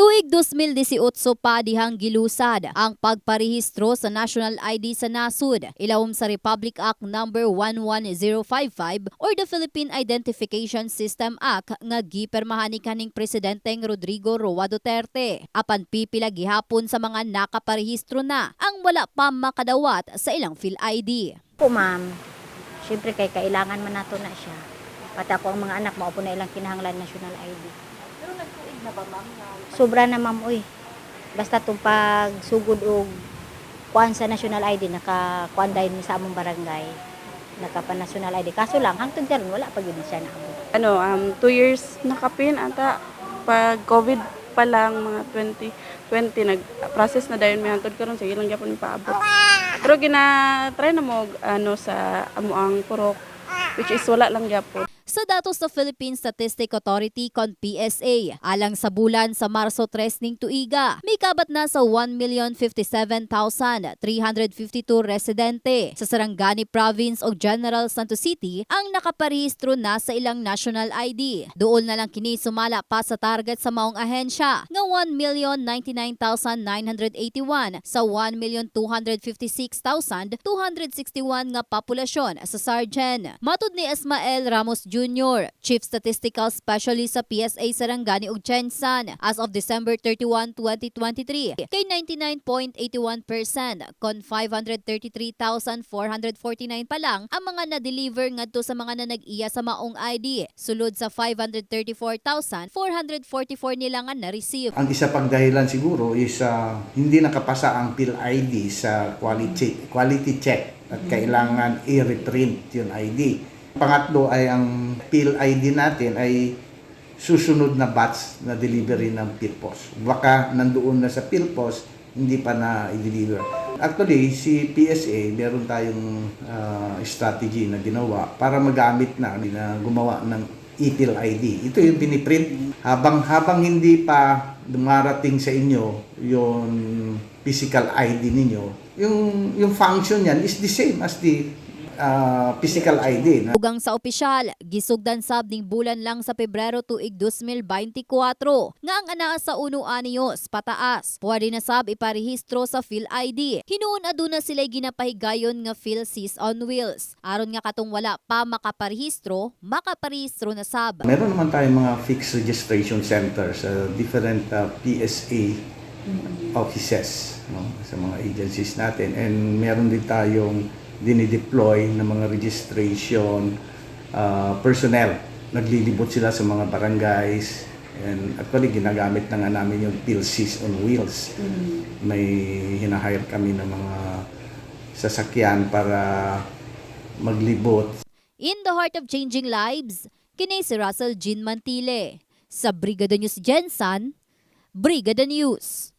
Tuig 2018 pa dihang gilusad ang pagparehistro sa National ID sa nasud, ilawom sa Republic Act No. 11055 or the Philippine Identification System Act nga gipermahan ni kaning presidenteng Rodrigo Roa Duterte. Apan pipila gihapon sa mga nakaparehistro na ang wala pa makadawat sa ilang PhilID. po ma'am, syempre kay kailangan man nato na siya. Pati ako ang mga anak, maupo na ilang kinahanglan national ID. Na ba, ma'am? Na, Sobra na ma'am, uy. Basta itong pagsugod og kuan sa national ID, nakakuan dahil sa among barangay. Nakapan national ID. Kaso lang, hangtod karon wala pa gid siya naabot. ano, um, two years nakapin ata. Pag COVID pa lang, mga 2020, nag-process na dahil may hantod karon sige lang gyapon paabot. Pero gina-try na mo ano sa amo ang purok which is wala lang gyapon. Sa datos sa Philippine Statistic Authority kon PSA, alang sa bulan sa Marso 3 ning tuiga, may kabat na sa 1,057,352 residente sa Sarangani Province o General Santos City ang nakaparehistro na sa ilang national ID. Doon na lang kini sumala pa sa target sa maong ahensya nga 1,099,981 sa 1,256,261 nga populasyon sa Sargen. Matud ni Ismael Ramos Jr., Chief Statistical Specialist sa PSA Sarangani ug Chensan as of December 31, 2023 kay 99.81% kon 533,449 pa lang ang mga na-deliver ngadto sa mga nanag-iya sa maong ID sulod sa 534,444 nila nga na-receive. Ang isa pang dahilan siguro is ah, hindi nakapasa ang PhilID sa quality quality check at kailangan i-reprint yung ID. Pangatlo ay ang PhilID natin ay susunod na batch na delivery ng PhilPost. Baka nandoon na sa PhilPost, hindi pa na i-deliver. Actually, si PSA, meron tayong ah, strategy na ginawa para magamit na, na gumawa ng e-Phil ID. Ito yung piniprint. Habang, habang hindi pa dumarating sa inyo yung physical ID ninyo, yung, yung function yan is the same as the ah, physical ID. Na Ugang sa opisyal, gisugdan sab ning bulan lang sa Pebrero tuig 2024 nga ang anaa sa uno anyos pataas. Pwede na sab iparehistro sa PhilID. Hinuon aduna sila ginapahigayon nga PhilSys on Wheels. Aron nga katong wala pa makaparehistro, makaparehistro na sab. Meron naman tayong mga fixed registration centers sa different ah, PSA offices no, sa mga agencies natin. And meron din tayong dinideploy na mga registration ah, personnel. Naglilibot sila sa mga barangays. And actually, ginagamit na nga namin yung PLCs on wheels. May hinahire kami ng mga sasakyan para maglibot In the heart of changing lives, kini si Russell Jean Mantile. Sa Brigada News Jensen, Brigada News.